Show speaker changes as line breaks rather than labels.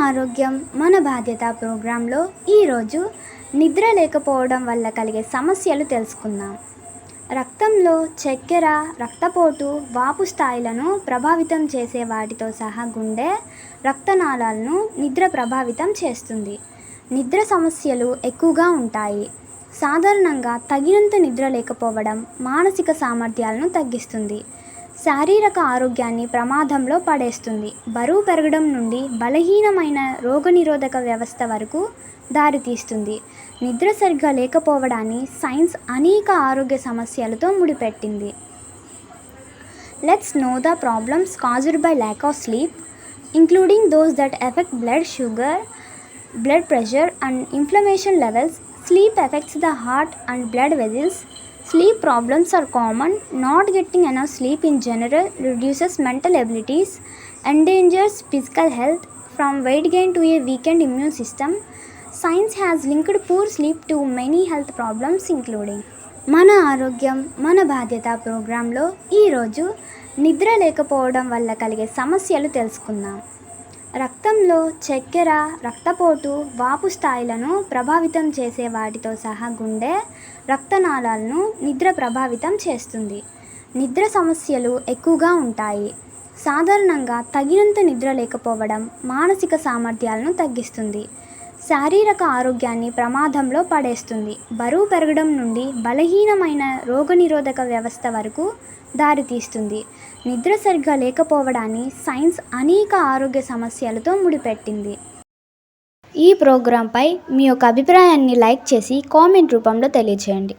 ఆరోగ్యం మన బాధ్యత ప్రోగ్రాంలో ఈరోజు నిద్ర లేకపోవడం వల్ల కలిగే సమస్యలు తెలుసుకుందాం. రక్తంలో చక్కెర రక్తపోటు వాపు స్థాయిలను ప్రభావితం చేసే వాటితో సహా గుండె రక్తనాళాలను నిద్ర ప్రభావితం చేస్తుంది. నిద్ర సమస్యలు ఎక్కువగా ఉంటాయి. సాధారణంగా తగినంత నిద్ర లేకపోవడం మానసిక సామర్థ్యాలను తగ్గిస్తుంది. శారీరక ఆరోగ్యాన్ని ప్రమాదంలో పడేస్తుంది. బరువు పెరగడం నుండి బలహీనమైన రోగనిరోధక వ్యవస్థ వరకు దారితీస్తుంది. నిద్ర సరిగ్గా లేకపోవడాన్ని సైన్స్ అనేక ఆరోగ్య సమస్యలతో ముడిపెట్టింది. Let's know the problems caused by lack of sleep including those that affect blood sugar blood pressure and inflammation levels. Sleep affects the heart and blood vessels sleep problems are common not getting enough sleep in general reduces mental abilities endangers physical health from weight gain to a weakened immune system science has linked poor sleep to many health problems including మన ఆరోగ్యం మన బాధ్యత ప్రోగ్రాంలో ఈరోజు నిద్ర లేకపోవడం వల్ల కలిగే సమస్యలు తెలుసుకుందాం. రక్తంలో చక్కెర రక్తపోటు వాపు స్థాయిలను ప్రభావితం చేసే వాటితో సహా గుండె రక్తనాళాలను నిద్ర ప్రభావితం చేస్తుంది. నిద్ర సమస్యలు ఎక్కువగా ఉంటాయి. సాధారణంగా తగినంత నిద్ర లేకపోవడం మానసిక సామర్థ్యాలను తగ్గిస్తుంది. శారీరక ఆరోగ్యాన్ని ప్రమాదంలో పడేస్తుంది. బరువు పెరగడం నుండి బలహీనమైన రోగనిరోధక వ్యవస్థ వరకు దారితీస్తుంది. నిద్ర సరిగ్గా లేకపోవడాన్ని సైన్స్ అనేక ఆరోగ్య సమస్యలతో ముడిపెట్టింది. ఈ ప్రోగ్రాంపై మీ యొక్క అభిప్రాయాన్ని లైక్ చేసి కామెంట్ రూపంలో తెలియజేయండి